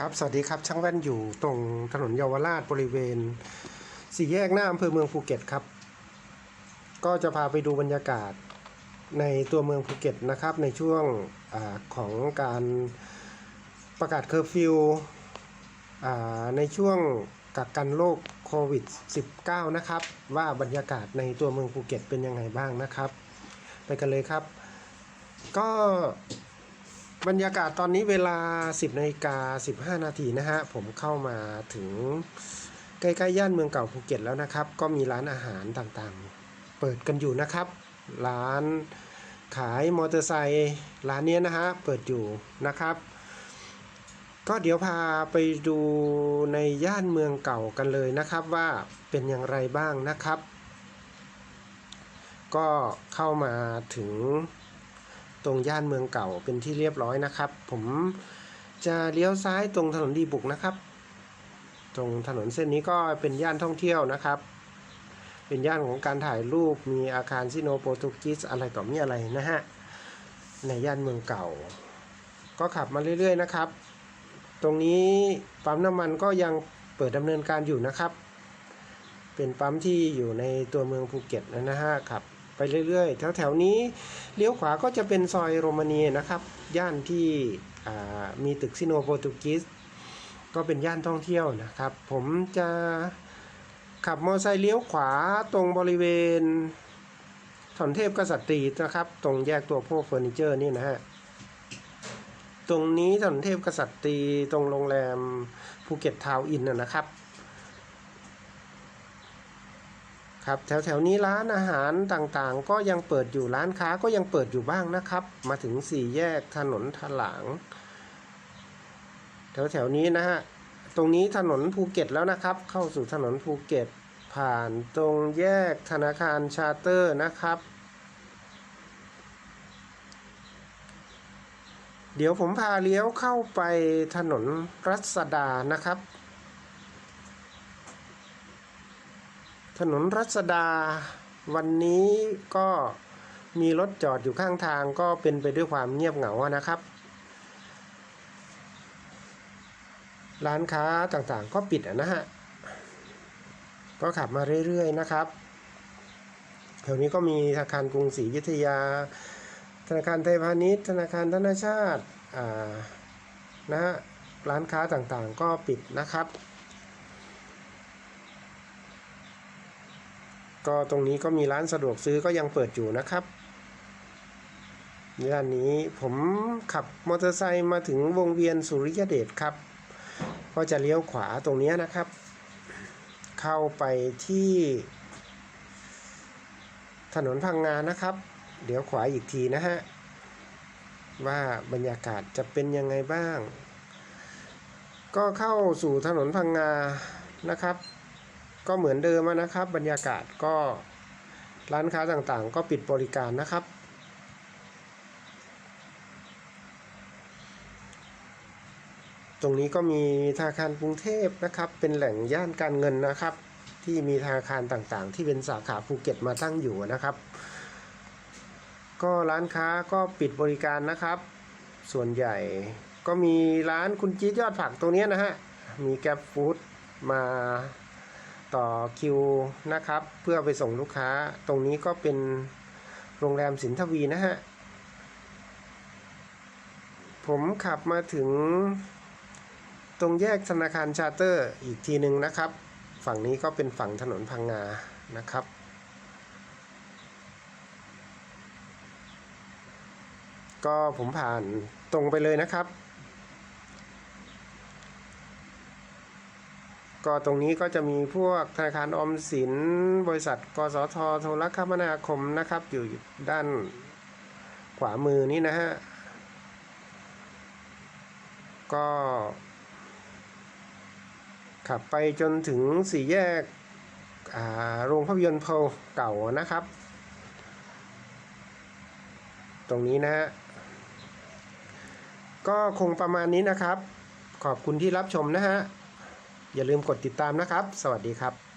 ครับ สวัสดีครับ ช่างแว่นอยู่ตรงถนนเยาวราชบริเวณ สี่แยกหน้าอำเภอเมืองภูเก็ตครับ ก็จะพาไปดูบรรยากาศในตัวเมืองภูเก็ตนะครับ ในช่วงอของการประกาศเคอร์ฟิวในช่วงกักกันโรคโควิด -19 นะครับ ว่าบรรยากาศในตัวเมืองภูเก็ตเป็นยังไงบ้างนะครับ ไปกันเลยครับ ก็ บรรยากาศตอนนี้เวลา 10นาฬิกา15 นาทีนะฮะ ผมเข้ามาถึงใกล้ๆย่านเมืองเก่าภูเก็ตแล้วนะครับ ก็มีร้านอาหารต่างๆ เปิดกันอยู่นะครับ ร้านขายมอเตอร์ไซค์ร้านเนี้ยนะฮะ เปิดอยู่นะครับ ก็เดี๋ยวพาไปดูในย่านเมืองเก่ากันเลยนะครับว่าเป็นอย่างไรบ้างนะครับ ก็เข้ามาถึง ตรงย่านเมืองเก่าเป็นที่เรียบร้อยนะครับ ผมจะเลี้ยวซ้ายตรงถนนดีบุกนะครับ ตรงถนนเส้นนี้ก็เป็นย่านท่องเที่ยวนะครับ เป็นย่านของการถ่ายรูปมีอาคารซิโนโปรตุกีสอะไรต่อมีอะไรนะฮะในย่านเมืองเก่า ก็ขับมาเรื่อยๆนะครับ ตรงนี้ปั๊มน้ำมันก็ยังเปิดดำเนินการอยู่นะครับ เป็นปั๊มที่อยู่ในตัวเมืองภูเก็ตนะฮะขับ เรื่อยๆ แถวๆนี้เลี้ยวขวาก็จะเป็นซอยโรมาเนียนะครับ ย่านที่มีตึกซิโนโปรตุกีสก็เป็นย่านท่องเที่ยวนะครับ ผมจะขับมอเตอร์ไซค์เลี้ยวขวาตรงบริเวณถนนเทพกษัตรีนะครับ ตรงแยกตัวพวกเฟอร์นิเจอร์นี่นะฮะตรงนี้ถนนเทพกษัตรีตรงโรงแรมภูเก็ตทาวน์อินนะครับ ครับแถวแถวๆนี้ร้านอาหารต่างๆ ก็ยังเปิดอยู่ร้านค้าก็ยังเปิดอยู่บ้างนะครับ มาถึงสี่แยกถนนถลาง แถวแถวๆนี้นะฮะตรงนี้ถนนภูเก็ตแล้วนะครับ เข้าสู่ถนนภูเก็ต ผ่านตรงแยกธนาคารชาเตอร์นะครับ เดี๋ยวผมพาเลี้ยวเข้าไปถนนรัศดานะครับ ถนนรัศดาวันนี้ก็มีรถจอดอยู่ข้างทางก็เป็นไปด้วยความเงียบเหงานะครับ ร้านค้าต่างๆก็ปิดนะฮะ ก็ขับมาเรื่อยๆนะครับแถวนี้ก็มีธนาคารกรุงศรีอยุธยา ธนาคารไทยพาณิชย์ ธนาคารธนชาตินะฮะร้านค้าต่างๆก็ปิดนะครับ ก็ตรงนี้ก็มีร้านสะดวกซื้อก็ยังเปิดอยู่นะครับย่านนี้ผมขับมอเตอร์ไซค์มาถึงวงเวียนสุริยเดชครับ ก็จะเลี้ยวขวาตรงนี้นะครับ เข้าไปที่ ถนนพังงานะครับ เดี๋ยวขวาอีกทีนะฮะ ว่าบรรยากาศจะเป็นยังไงบ้าง ก็เข้าสู่ถนนพังงานะครับ ก็เหมือนเดิมนะครับ บรรยากาศก็ร้านค้าต่างๆ ก็ปิดบริการนะครับ ตรงนี้ก็มีธนาคารกรุงเทพนะครับ เป็นแหล่งย่านการเงินนะครับ ที่มีธนาคารต่างๆ ที่เป็นสาขาภูเก็ตมาตั้งอยู่นะครับ ก็ร้านค้าก็ปิดบริการนะครับ ส่วนใหญ่ก็มีร้านคุณจี๊ดยอดผักตรงนี้นะฮะ มีแกร็บฟู้ดมา ต่อคิวนะครับ เพื่อไปส่งลูกค้าตรงนี้ก็เป็นโรงแรมสินทวีนะฮะ ผมขับมาถึงตรงแยกธนาคารชาร์เตอร์อีกทีหนึ่งนะครับ ฝั่งนี้ก็เป็นฝั่งถนนพังงานะครับก็ผมผ่านตรงไปเลยนะครับ ก็ตรงนี้ก็จะมีพวกธนาคารออมสิน บริษัทกสทโทรคมนาคมนะครับ อยู่ด้านขวามือนี้นะฮะ ก็ ขับไปจนถึงสี่แยกโรงภาพยนตร์เพลเก่านะครับ ตรงนี้นะฮะ ก็คงประมาณนี้นะครับ ขอบคุณที่รับชมนะฮะ อย่าลืมกดติดตามนะครับ สวัสดีครับ